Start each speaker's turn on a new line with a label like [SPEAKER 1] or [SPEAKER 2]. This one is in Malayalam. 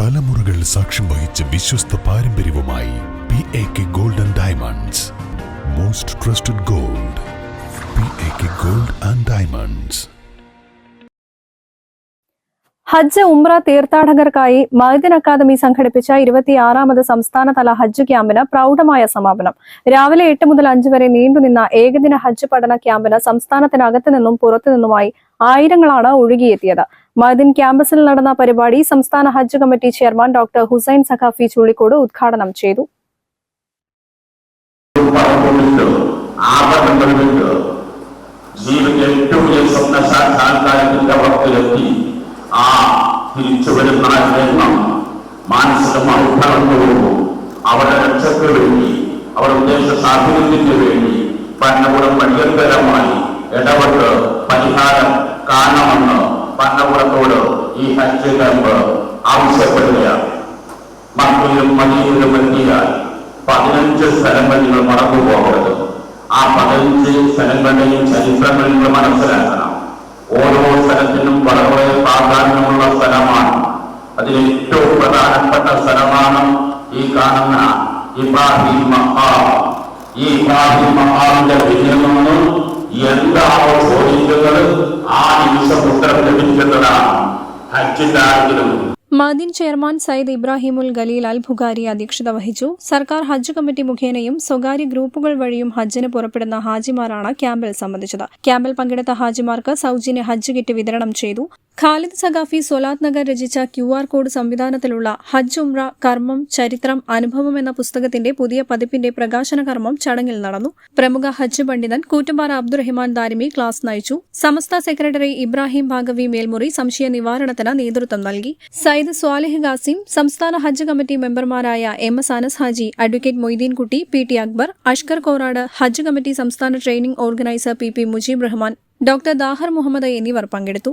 [SPEAKER 1] തലമുറകൾ സാക്ഷ്യം വഹിച്ച വിശ്വസ്ത പാരമ്പര്യവുമായി P A K gold and diamonds most trusted gold P A K gold and diamonds
[SPEAKER 2] ഹജ്ജ് ഉംറ തീർത്ഥാടകർക്കായി മഹദിൻ അക്കാദമി സംഘടിപ്പിച്ച ഇരുപത്തിയാറാമത് സംസ്ഥാനതല ഹജ്ജ് ക്യാമ്പിന് പ്രൗഢമായ സമാപനം. രാവിലെ എട്ട് മുതൽ അഞ്ച് വരെ നീണ്ടുനിന്ന ഏകദിന ഹജ്ജ് പഠന ക്യാമ്പിന് സംസ്ഥാനത്തിനകത്തു നിന്നും പുറത്തുനിന്നുമായി ആയിരങ്ങളാണ് ഒഴുകിയെത്തിയത്. മദിൻ ക്യാമ്പസിൽ നടന്ന പരിപാടി സംസ്ഥാന ഹജ്ജ് committee chairman doctor Hussain Sakhafi Chullikode ഉദ്ഘാടനം ചെയ്തു.
[SPEAKER 3] ഉദ്ദേശ സാഫല്യത്തിന് വേണ്ടി ഭരണകൂടം അടിയന്തരമായി ഇടപെട്ട് പരിഹാരം കാണണമെന്ന് ഭരണകൂടത്തോട് ഈ ഹജ്ജ് ക്യാമ്പ് ആവശ്യപ്പെടുകയാണ്. മക്കയിലും മദീനിലും എത്തിയാൽ പതിനഞ്ച് സ്ഥലങ്ങൾ നിങ്ങൾ മടങ്ങു പോകരുത്. ആ പതിനഞ്ച് സ്ഥലങ്ങളുടെയും ചരിത്രങ്ങൾ നിങ്ങൾ മനസ്സിലാക്കണം. ഓരോ സ്ഥലത്തിനും വളരെ പ്രാധാന്യമുള്ള സ്ഥലമാണ്. അതിൽ ഏറ്റവും പ്രധാനപ്പെട്ട സ്ഥലമാണ് ഈ കാണുന്ന ഇബ്രാഹിം മഹാം ഈ ഇബ്രാഹിം മഹാമിന്റെ പിന്നിൽ നിന്ന് എന്താണോ ചോദിക്കുന്നത് ആ
[SPEAKER 2] ലഭിക്കുമെന്നതാണ് ചെയർമാൻ സയ്യിദ് ഇബ്രാഹിമുൽ ഖലീൽ അൽ ഭുഖാരി അധ്യക്ഷത വഹിച്ചു. സർക്കാർ ഹജ്ജ് കമ്മിറ്റി മുഖേനയും സ്വകാര്യ ഗ്രൂപ്പുകൾ വഴിയും ഹജ്ജിന് പുറപ്പെടുന്ന ഹാജിമാരാണ് ക്യാമ്പിൽ സംബന്ധിച്ചത്. ക്യാമ്പിൽ പങ്കെടുത്ത ഹാജിമാർക്ക് സൗജന്യ ഹജ്ജ് കിറ്റ് വിതരണം ചെയ്തു. ഖാലിദ് സഖാഫി സൊലാത്ത് നഗർ രചിച്ച ക്യു ആർ കോഡ് സംവിധാനത്തിലുള്ള ഹജ്ജ് ഉംറ കർമ്മം ചരിത്രം അനുഭവം എന്ന പുസ്തകത്തിന്റെ പുതിയ പതിപ്പിന്റെ പ്രകാശന കർമ്മം ചടങ്ങിൽ നടന്നു. പ്രമുഖ ഹജ്ജ് പണ്ഡിതൻ കൂറ്റമ്പാറ അബ്ദുറഹിമാൻ ദാരിമി ക്ലാസ് നയിച്ചു. സമസ്ത സെക്രട്ടറി ഇബ്രാഹിം ഭാഗവി മേൽമുറി സംശയ നിവാരണത്തിന് നേതൃത്വം നൽകി. സയ്യിദ് സ്വാലിഹ് ഗാസിം സംസ്ഥാന ഹജ്ജ് കമ്മിറ്റി മെമ്പർമാരായ M S Anas Haji advocate Moideenkutty P T Akbar Ashkar Korad ഹജ്ജ് കമ്മിറ്റി സംസ്ഥാന training organiser P P Mujeeb Rahman doctor Dahar Muhammad എന്നിവർ പങ്കെടുത്തു.